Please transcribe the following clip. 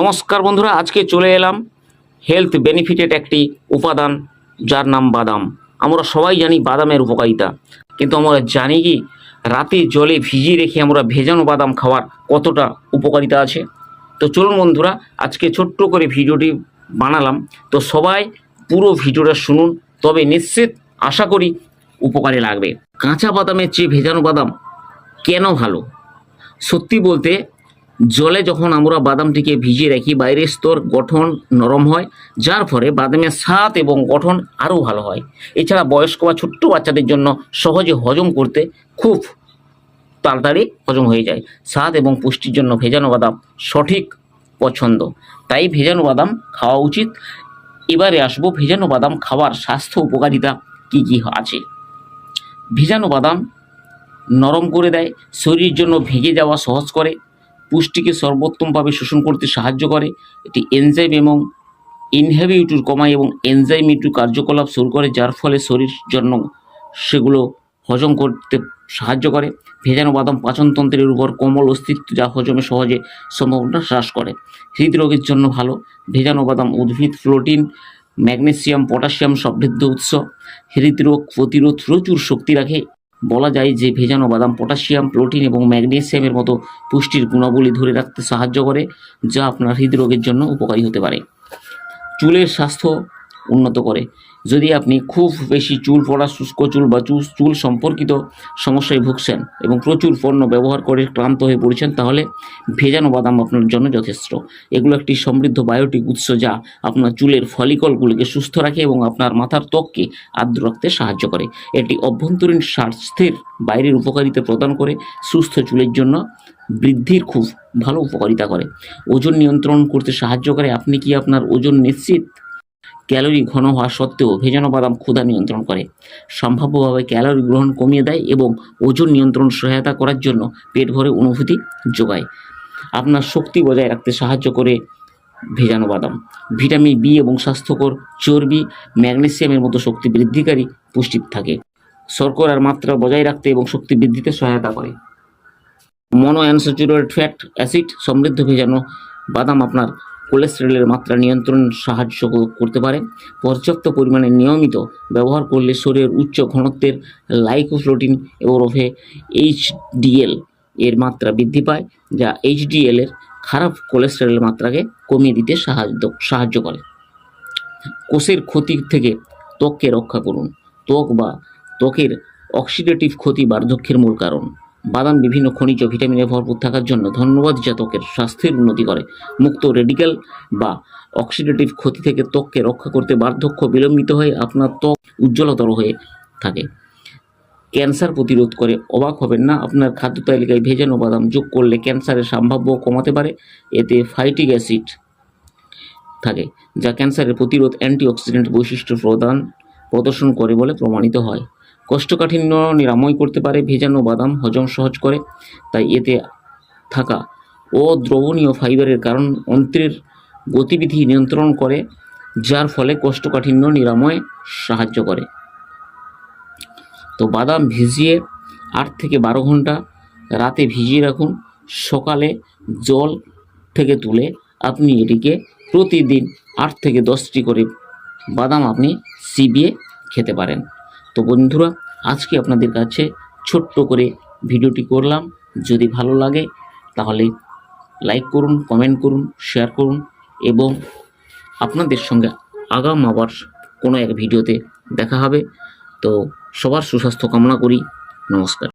নমস্কার বন্ধুরা, আজকে চলে এলাম হেলথ বেনিফিটেড একটি উপাদান যার নাম বাদাম। আমরা সবাই জানি বাদামের উপকারিতা, কিন্তু আমরা জানি কি, রাতে জলে ভিজিয়ে রেখে আমরা ভেজানো বাদাম খাওয়ার কতটা উপকারিতা আছে? তো চলুন বন্ধুরা, আজকে ছোট্ট করে ভিডিওটি বানালাম। তো সবাই পুরো ভিডিওটা শুনুন, তবে নিশ্চিত আশা করি উপকারে লাগবে। কাঁচা বাদামের চেয়ে ভেজানো বাদাম কেন ভালো? সত্যি বলতে জলে যখন আমরা বাদামটিকে ভিজিয়ে রাখি, বাইরের স্তর গঠন নরম হয়, যার ফলে বাদামের স্বাদ এবং গঠন আরও ভালো হয়। এছাড়া বয়স্ক বা ছোট্ট বাচ্চাদের জন্য সহজে হজম করতে খুব তাড়াতাড়ি হজম হয়ে যায়। স্বাদ এবং পুষ্টির জন্য ভেজানো বাদাম সঠিক পছন্দ। তাই ভেজানো বাদাম খাওয়া উচিত। এবারে আসব ভেজানো বাদাম খাওয়ার স্বাস্থ্য উপকারিতা কী কী আছে? ভেজানো বাদাম নরম করে দেয়, শরীরের জন্য ভেঙে যাওয়া সহজ করে পুষ্টিকে সর্বোত্তমভাবে শোষণ করতে সাহায্য করে। এটি এনজাইম এবং ইনহেবিউটর কমায় এবং এনজাইম এনজাইমিটু কার্যকলাপ শুরু করে, যার ফলে শরীর জন্য সেগুলো হজম করতে সাহায্য করে। ভেজানো বাদাম পাচনতন্ত্রের উপর কোমল অস্তিত্ব, যা হজমে সহজে সম্ভাবনা হ্রাস করে। হৃদরোগের জন্য ভালো। ভেজানো বাদাম, উদ্ভিদ, প্রোটিন, ম্যাগনেসিয়াম, পটাশিয়াম সমৃদ্ধ উৎস। হৃদরোগ প্রতিরোধ প্রচুর শক্তি রাখে। বলা যায় যে ভেজানো বাদাম পটাশিয়াম, প্রোটিন এবং ম্যাগনেসিয়ামের মতো পুষ্টির গুণাবলী ধরে রাখতে সাহায্য করে, যা আপনার হৃদরোগের জন্য উপকারী হতে পারে। চুলের স্বাস্থ্য উন্নত করে। যদি আপনি খুব বেশি চুল পড়া, শুষ্ক চুল বা চুল চুল সম্পর্কিত সমস্যায় ভুগছেন এবং প্রচুর পণ্য ব্যবহার করে ক্লান্ত হয়ে পড়েছেন, তাহলে ভেজানো বাদাম আপনার জন্য যথেষ্ট। এগুলো একটি সমৃদ্ধ বায়োটিক উৎস যা আপনার চুলের ফলিকলগুলিকে সুস্থ রাখে এবং আপনার মাথার ত্বককে আর্দ্র রাখতে সাহায্য করে। এটি অভ্যন্তরীণ স্বাস্থ্যের বাইরের উপকারিতা প্রদান করে, সুস্থ চুলের জন্য বৃদ্ধির খুব ভালো উপকারিতা করে। ওজন নিয়ন্ত্রণ করতে সাহায্য করে। আপনি কি আপনার ওজন নিশ্চিত ক্যালোরি ঘন হওয়া সত্ত্বেও ভেজানো বাদাম ক্ষুধা নিয়ন্ত্রণ করে। সম্ভাব্যভাবে ক্যালোরি গ্রহণ কমিয়ে দেয় এবং ওজন নিয়ন্ত্রণ সহায়তা করার জন্য পেট ভরে অনুভূতি যোগায়। আপনার শক্তি বজায় রাখতে সাহায্য করে ভেজানো বাদাম। ভিটামিন বি এবং স্বাস্থ্যকর চর্বি ম্যাগনেসিয়ামের মতো শক্তি বৃদ্ধিকারী পুষ্টি থাকে। শর্করার মাত্রা বজায় রাখতে এবং শক্তি বৃদ্ধিতে সহায়তা করে। মনো অ্যানস্যাচুরেটেড ফ্যাট অ্যাসিড সমৃদ্ধ ভেজানো বাদাম আপনার কোলেস্টেরলের মাত্রা নিয়ন্ত্রণ সাহায্য করতে পারে। পর্যাপ্ত পরিমাণে নিয়মিত ব্যবহার করলে শরীরের উচ্চ ঘনত্বের লাইকোপ্রোটিন ওরফে এইচডিএল এর মাত্রা বৃদ্ধি পায়, যা এইচডিএল এর খারাপ কোলেস্টেরলের মাত্রাকে কমিয়ে দিতে সাহায্য সাহায্য করে। কোষের ক্ষতি থেকে ত্বককে রক্ষা করুন। ত্বক বা ত্বকের অক্সিডেটিভ ক্ষতি বার্ধক্যের মূল কারণ। বাদাম, বিভিন্ন খনিজ, ভিটামিনে ভরপুর থাকার জন্য ধন্যবাদ যা ত্বকের স্বাস্থ্যের উন্নতি করে। মুক্ত রেডিক্যাল বা অক্সিডেটিভ ক্ষতি থেকে ত্বককে রক্ষা করতে বার্ধক্য বিলম্বিত হয়ে আপনার ত্বক উজ্জ্বলতর হয়ে থাকে। ক্যান্সার প্রতিরোধ করে অবাক হবেন না, আপনার খাদ্য তালিকায় ভেজানো বাদাম যোগ করলে ক্যান্সারের সম্ভাব্য কমাতে পারে। এতে ফাইটিক অ্যাসিড থাকে, যা ক্যান্সারের প্রতিরোধ অ্যান্টিঅক্সিডেন্ট বৈশিষ্ট্য প্রদান, প্রদর্শন করে বলে প্রমাণিত হয়। কোষ্ঠকাঠিন্য নিরাময় করতে পারে, ভেজানো বাদাম হজম সহজ করে, তাই এতে থাকা অদ্রবণীয় ফাইবারের কারণ অন্ত্রের গতিবিধি নিয়ন্ত্রণ করে, যার ফলে কোষ্ঠকাঠিন্য নিরাময়ে সাহায্য করে। তো বাদাম ভিজিয়ে আট থেকে বারো ঘণ্টা রাতে ভিজিয়ে রাখুন। সকালে জল থেকে তুলে আপনি এটিকে প্রতিদিন আট থেকে দশটি করে বাদাম আপনি চিবিয়ে খেতে পারেন। তো বন্ধুরা, আজকে আপনাদের কাছে ছোট্ট করে ভিডিওটি করলাম। যদি ভালো লাগে, তাহলে লাইক করুন, কমেন্ট করুন, শেয়ার করুন এবং আপনাদের সঙ্গে আগাম আবার কোনো এক ভিডিওতে দেখা হবে। তো সবার সুস্বাস্থ্য কামনা করি। নমস্কার।